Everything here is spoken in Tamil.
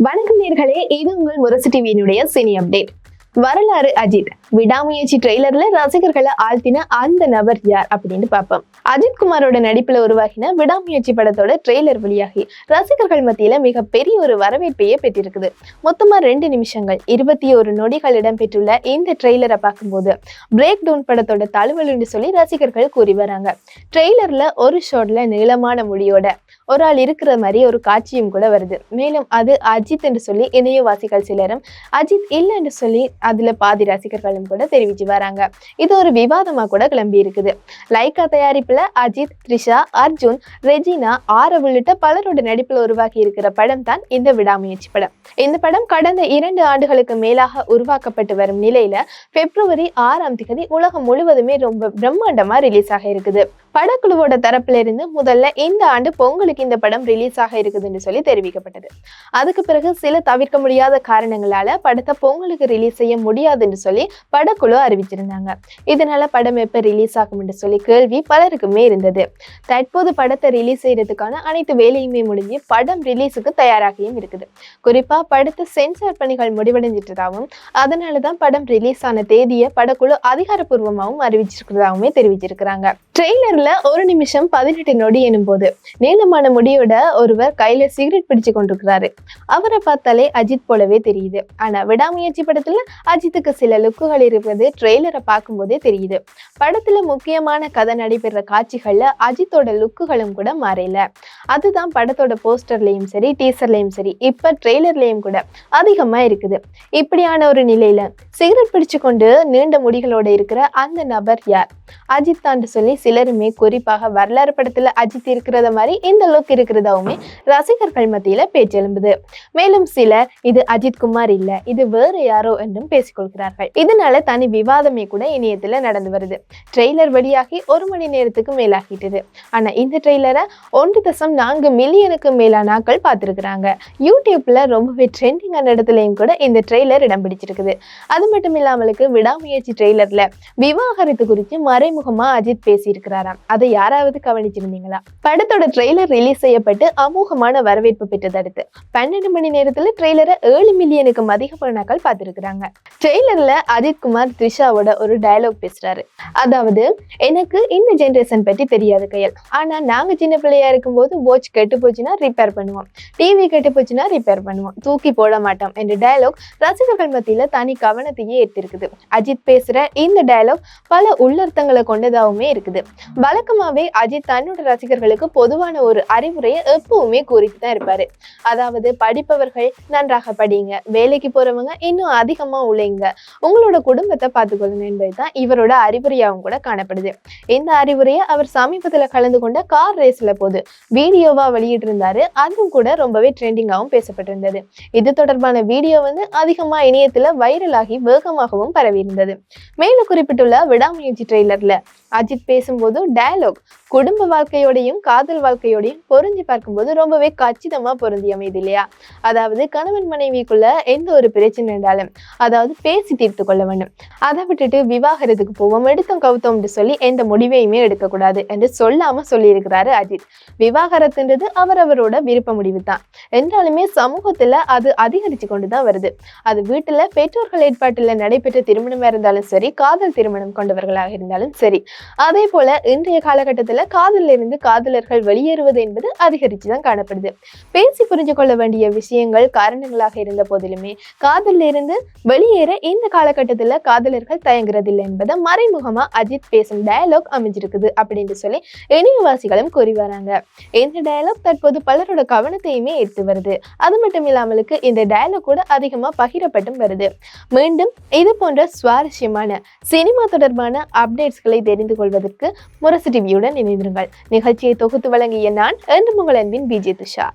வணக்கம் நேர்களே இது உங்கள் முரசு டிவியினுடைய சினி அப்டேட். வரலாறு அஜித். விடாமுயற்சி ட்ரெய்லர்ல ரசிகர்களை ஆழ்த்தின அந்த நபர் யார் அப்படின்னு பார்ப்போம். அஜித் குமாரோட நடிப்புல உருவாகின விடாமுயற்சி படத்தோட ட்ரெய்லர் வெளியாகி ரசிகர்கள் மத்தியில மிக பெரிய ஒரு வரவேற்பையே பெற்றிருக்குது. மொத்தமா ரெண்டு நிமிஷங்கள் இருபத்தி ஒரு நொடிகள் இடம்பெற்றுள்ள இந்த ட்ரெய்லரை பார்க்கும்போது பிரேக் டவுன் படத்தோட தழுவல்னு சொல்லி ரசிகர்கள் கூறி வராங்க. ட்ரெய்லர்ல ஒரு ஷாட்ல நீளமான முடியோட ஒரு ஆள் இருக்கிற மாதிரி ஒரு காட்சியும் கூட வருது. மேலும் அது அஜித் என்று சொல்லி இணையவாசிகள் சிலரும் அஜித் இல்லை என்று சொல்லி அதுல பாதி ரசிகர்கள் ரசிகர்களும் கூட தெரிவிச்சு வராங்க. இது ஒரு விவாதமா கூட கிளம்பி இருக்குது. லைக்கா தயாரிப்புல அஜித் த்ரிஷா அர்ஜுன் ரெஜினா ஆர உள்ளிட்ட பலரோட நடிப்புல உருவாக்கி இருக்கிற படம் தான் இந்த விடாமுயற்சி படம். இந்த படம் கடந்த இரண்டு ஆண்டுகளுக்கு மேலாக உருவாக்கப்பட்டு வரும் நிலையில பிப்ரவரி ஆறாம் தேதி உலகம் முழுவதுமே ரொம்ப பிரம்மாண்டமா ரிலீஸ் ஆக இருக்குது. படக்குழுவோட தரப்புல இருந்து முதல்ல இந்த ஆண்டு பொங்கலுக்கு இந்த படம் ரிலீஸ் ஆக இருக்குதுன்னு சொல்லி தெரிவிக்கப்பட்டது. அதுக்கு பிறகு சில தவிர்க்க முடியாத காரணங்களால படத்தை பொங்கலுக்கு ரிலீஸ் செய்ய முடியாதுன்னு சொல்லி படக்குழு அறிவிச்சிருந்தாங்க. இதனால படம் எப்ப ரிலீஸ் ஆகும் என்று சொல்லி கேள்வி பலருக்குமே இருந்தது. தற்போது படத்தை ரிலீஸ் செய்யறதுக்கான அனைத்து வேலையுமே முடிஞ்சு படம் ரிலீஸுக்கு தயாராகியும் இருக்குது. குறிப்பா படத்தை சென்சார் பணிகள் முடிவடைஞ்சிட்டதாகவும் அதனாலதான் படம் ரிலீஸ் ஆன தேதியை படக்குழு அதிகாரப்பூர்வமாகவும் அறிவிச்சிருக்கிறதாகவுமே தெரிவிச்சிருக்கிறாங்க. ட்ரெய்லர்ல ஒரு நிமிஷம் பதினெட்டு நொடி எனும் போது நீளமான முடியோட ஒருவர் கையில சிகரெட் பிடிச்சு கொண்டிருக்கிறாரு. அவரை பார்த்தாலே அஜித் போலவே தெரியுது. ஆனா விடாமுயற்சி படத்துல அஜித்துக்கு சில லுக்குகள் இருப்பது ட்ரெய்லரை பார்க்கும்போதே தெரியுது. படத்துல முக்கியமான கதை நடைபெற காட்சிகள்ல அஜித்தோட லுக்குகளும் கூட மாறல. அதுதான் படத்தோட போஸ்டர்லயும் சரி டீசர்லயும் சரி இப்ப ட்ரெய்லர்லயும் கூட அதிகமா இருக்குது. இப்படியான ஒரு நிலையில சிகரெட் பிடிச்சு கொண்டு நீண்ட முடிகளோட இருக்கிற அந்த நபர் யார்? அஜித் தாண்டு சொல்லி சிலருமே குறிப்பாக வரலாறு படத்துல அஜித் இருக்கிறத மாதிரி இந்த லுக் இருக்கிறதாவுமே ரசிகர்கள் மத்தியில பேச்செழும்புது மேலும் சிலர் இது அஜித் குமார் இல்ல இது வேறு யாரோ என்றும் பேசிக்கொள்கிறார்கள். இதனால தனி விவாதமே கூட இணையத்துல நடந்து வருது. ட்ரெய்லர் வெளியாகி ஒரு மணி நேரத்துக்கு மேலாகிட்டது. ஆனா இந்த ட்ரெய்லரை ஒன்று தசம் நான்கு மில்லியனுக்கு மேலான ஆக்கள் பார்த்துருக்குறாங்க. யூடியூப்ல ரொம்பவே ட்ரெண்டிங்கான இடத்துலயும் கூட இந்த ட்ரெய்லர் இடம் பிடிச்சிருக்குது. அது மட்டும் இல்லாமலுக்கு விடாமுயற்சி ட்ரெய்லரில் விவாகரத்து குறித்து மறைமுகமா அஜித் பேசியிருக்கிறாராம். அதை யாராவது கவனிச்சிருந்தீங்களா? படத்தோட ட்ரெய்லர் ரிலீஸ் செய்யப்பட்டு அமோகமான வரவேற்பு பெற்றதடுத்து. பன்னெண்டு மணி நேரத்துல ட்ரெய்லரை ஏழு மில்லியனுக்கும் அதிகமானாக்கள் பார்த்துருக்குறாங்க. ட்ரெய்லர்ல அஜித்குமார் த்ரிஷாவோட ஒரு டயலாக் பேசுறாரு. அதாவது எனக்கு இந்த ஜென்ரேஷன் பற்றி தெரியாது கையல். ஆனா நாங்க சின்ன பிள்ளையா இருக்கும்போது வாட்ச் கெட்டு போச்சுன்னா ரிப்பேர் பண்ணுவோம். டிவி கெட்டு போச்சுன்னா ரிப்பேர் பண்ணுவோம். தூக்கி போட மாட்டோம் என்ற டயலாக் ரசிகர்கள் மத்தியில தனி கவனத்தையே ஏற்றிருக்குது அஜித் பேசுற இந்த டயலாக் பல உள்ளர்த்தங்களை கொண்டதாகவுமே இருக்குது. வழக்கமாவே அஜித் தன்னோட ரசிகர்களுக்கு பொதுவான ஒரு அறிவுரையை எப்பவுமே கூறிட்டு தான் இருப்பாரு. அதாவது படிப்பவர்கள் நன்றாக படிங்க. வேலைக்கு போறவங்க இன்னும் அதிகமா உழைங்க. உங்களோட குடும்பத்தை பார்த்துக்கொள்ளுங்க என்பதுதான் இவரோட அறிவுரையாகவும் கூட காணப்படுது. இந்த அறிவுரையை அவர் சமீபத்துல கலந்து கொண்ட கார் ரேஸ்ல போது வீடியோவா வெளியிட்டிருந்தாரு. அதுவும் கூட ரொம்பவே ட்ரெண்டிங்காகவும் பேசப்பட்டிருந்தது. இது தொடர்பான வீடியோ வந்து அதிகமா இணையத்துல வைரலாகி வேகமாகவும் பரவி இருந்தது மேலும் குறிப்பிட்டுள்ள விடாமுயற்சி ட்ரெய்லர்ல அஜித் பேசும்போது டயலாக் குடும்ப வாழ்க்கையோடையும் காதல் வாழ்க்கையோடையும் பொருந்தி பார்க்கும்போது ரொம்பவே கச்சிதமாக பொருந்தி அமையுது இல்லையா? அதாவது கணவன் மனைவிக்குள்ள எந்த ஒரு பிரச்சனை இருந்தாலும் அதாவது பேசி தீர்த்து கொள்ள வேண்டும். அதை விட்டுட்டு விவாகரத்துக்கு போவோம் எடுத்தோம் கவுத்தோம்னு சொல்லி எந்த முடிவையுமே எடுக்கக்கூடாது என்று சொல்லாமல் சொல்லியிருக்கிறாரு அஜித். விவாகரத்துன்றது அவரவரோட விருப்ப முடிவு தான் என்றாலுமே சமூகத்தில் அது அதிகரித்து கொண்டு தான் வருது. அது வீட்டில் பெற்றோர்கள் ஏற்பாட்டில் நடைபெற்ற திருமணமாக இருந்தாலும் சரி காதல் திருமணம் கொண்டவர்களாக இருந்தாலும் சரி அதே போல இன்றைய காலகட்டத்துல காதலில் இருந்து காதலர்கள் வெளியேறுவது என்பது அதிகரித்து தான் காணப்படுது. பேசி புரிஞ்சு கொள்ள வேண்டிய விஷயங்கள் காரணங்களாக இருந்த போதிலுமே காதலில் இருந்து வெளியேற இந்த காலகட்டத்துல காதலர்கள் தயங்குறதில்லை என்பதை மறைமுகமா அஜித் பேசும் டயலாக் அமைஞ்சிருக்குது அப்படின்னு சொல்லி இணையவாசிகளும் கூறி வராங்க. இந்த டயலாக் தற்போது பலரோட கவனத்தையுமே எடுத்து வருது. அது மட்டும் இல்லாமலுக்கு இந்த டயலாக் கூட அதிகமா பகிரப்பட்டும் வருது. மீண்டும் இது போன்ற சுவாரஸ்யமான சினிமா தொடர்பான அப்டேட்ஸ்களை தெரிந்து கொள்வதற்கு முரசு பாசிட்டிவியுடன் இணைந்திருங்கள். நிகழ்ச்சியை தொகுத்து வழங்கிய நான் என்று உங்கள் அன்பின் பிஜே துஷா